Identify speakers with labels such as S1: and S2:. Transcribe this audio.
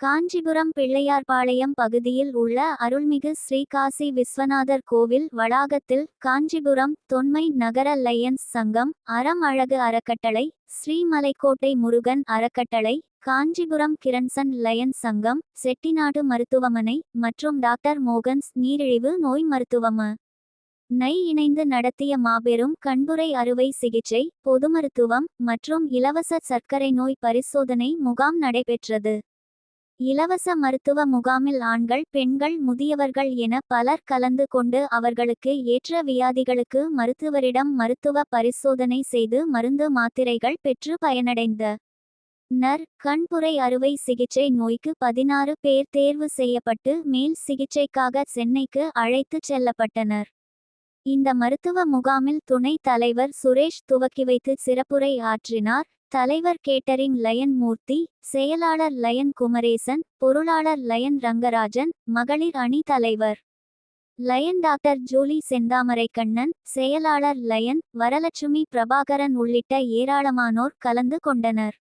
S1: காஞ்சிபுரம் பிள்ளையார்பாளையம் பகுதியில் உள்ள அருள்மிகு ஸ்ரீ காசி விஸ்வநாதர் கோவில் வளாகத்தில் காஞ்சிபுரம் தொன்மை நகர லயன்ஸ் சங்கம் அறம் அழகு அறக்கட்டளை ஸ்ரீமலைக்கோட்டை முருகன் அறக்கட்டளை காஞ்சிபுரம் கிரண்சன் லயன்ஸ் சங்கம் செட்டிநாடு மருத்துவமனை மற்றும் டாக்டர் மோகன்ஸ் நீரிழிவு நோய் மருத்துவம. நை இணைந்து நடத்திய மாபெரும் கண்புரை அறுவை சிகிச்சை பொது மருத்துவம் மற்றும் இலவச சர்க்கரை நோய் பரிசோதனை முகாம் நடைபெற்றது. இலவச மருத்துவ முகாமில் ஆண்கள் பெண்கள் முதியவர்கள் என பலர் கலந்து கொண்டு அவர்களுக்கு ஏற்ற வியாதிகளுக்கு மருத்துவரிடம் மருத்துவ பரிசோதனை செய்து மருந்து மாத்திரைகள் பெற்று பயனடைந்த நர் கண்புரை அறுவை சிகிச்சை நோய்க்கு பதினாறு பேர் தேர்வு செய்யப்பட்டு மேல் சிகிச்சைக்காக சென்னைக்கு அழைத்துச் செல்லப்பட்டனர். இந்த மருத்துவ முகாமில் துணைத் தலைவர் சுரேஷ் துவக்கி வைத்து சிறப்புரை ஆற்றினார். தலைவர் கேட்டரிங் லயன் மூர்த்தி செயலாளர் லயன் குமரேசன் பொருளாளர் லயன் ரங்கராஜன் மகளிர் அணி தலைவர். Lion doctor Julie Senthamarai Kannan செயலாளர் லயன் வரலட்சுமி பிரபாகரன் உள்ளிட்ட ஏராளமானோர் கலந்து கொண்டனர்.